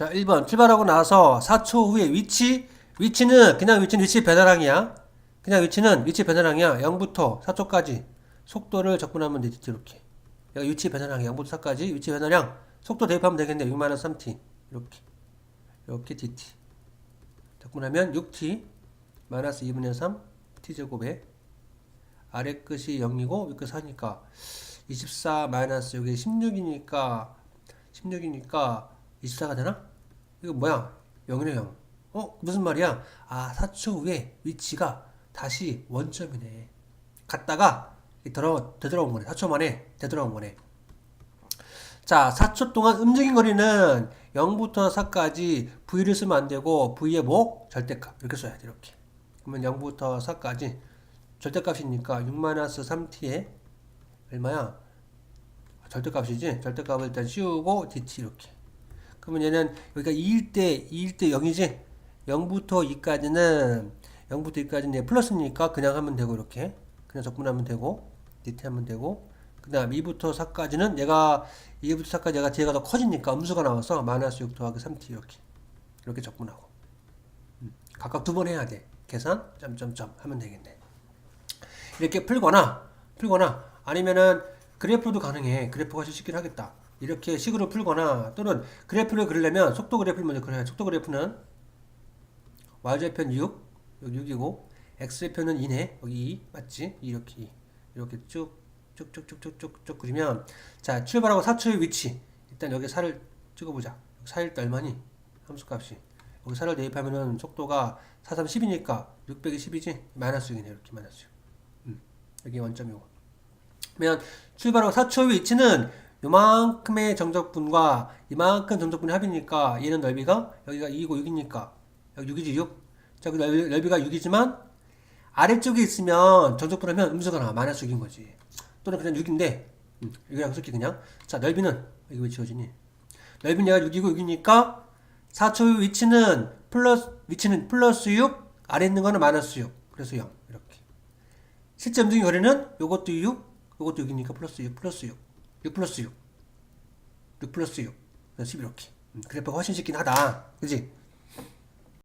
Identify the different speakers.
Speaker 1: 자, 1번. 출발하고 나서 4초 후에 위치. 위치는, 그냥 위치는 위치 변화량이야. 그냥 위치는 위치 변화량이야. 0부터 4초까지. 속도를 적분하면 되지, 이렇게. 여기 위치 변화량, 0부터 4까지. 위치 변화량. 속도 대입하면 되겠네. 6-3t. 이렇게. 이렇게 dt. 적분하면 6t. 마이너스 2분의 3. t제곱에. 아래 끝이 0이고, 위끝 4니까. 24 마이너스 여기 16이니까, 16이니까 24가 되나? 이거 뭐야? 0이네 0. 어? 무슨 말이야? 아, 4초 후에 위치가 다시 원점이네. 갔다가 되돌아, 되돌아온 거네. 4초 만에 되돌아온 거네. 자, 4초 동안 움직인 거리는 0부터 4까지 V를 쓰면 안 되고 V의 목 절대값 이렇게 써야 돼 이렇게. 그러면 0부터 4까지 절대값이니까 6-3t에 얼마야? 절대값이지. 절대값을 일단 씌우고 dt 이렇게. 그러면 얘는 여기가 2일 때 2일 때 0이지. 0부터 2까지는 0부터 2까지는 얘 플러스니까 그냥 하면 되고 이렇게. 그냥 적분하면 되고 dt 하면 되고. 그 다음 2부터 4까지는 얘가 2부터 4까지 얘가 뒤가 더 커지니까 음수가 나와서 마이너스 6 더하기 3t 이렇게. 이렇게 적분하고. 음, 각각 두 번 해야 돼. 계산? 점점점 하면 되겠네. 이렇게 풀거나 풀거나 아니면은 그래프도 가능해. 그래프가 쉽긴 하겠다 이렇게 식으로 풀거나 또는 그래프를 그리려면 속도 그래프를 먼저 그려야 돼. 속도 그래프는 y좌표는 6 여기 6이고 x좌표는 2네 여기 2 맞지? 이렇게 2 이렇게 쭉 쭉쭉쭉쭉쭉쭉 그리면 자 출발하고 4초의 위치. 일단 여기 4를 찍어보자. 4일 때 얼마니? 함수값이. 여기 4를 대입하면은 속도가 4, 3, 10이니까 600이 10이지? 마이너스 6이네 이렇게 마이너스 6 음, 여기 원점이고. 그러면 출발하고 4초의 위치는 요만큼의 정적분과 이만큼 정적분의 합이니까 얘는 넓이가 여기가 2이고 6이니까 여기 6이지 6 자, 그 넓이, 넓이 가 6이지만 아래쪽에 있으면 정적분 하면 음수가 나와. 마이너스 6인 거지. 또는 그냥 6인데 음, 여기랑 쓸게 그냥. 자 넓이는 여기 왜 지워지니? 넓이는 얘가 6이고 6이니까 4초의 위치는 플러스 위치는 플러스 6 아래 있는 거는 마이너스 6 그래서 0 이렇게. 실제 움직임 거리는 요것도 6 요것도 6이니까 플러스 6 플러스 6 6 플러스 6 6 플러스 6 그래서 10 이렇게 음, 그래프가 훨씬 쉽긴 하다. 그지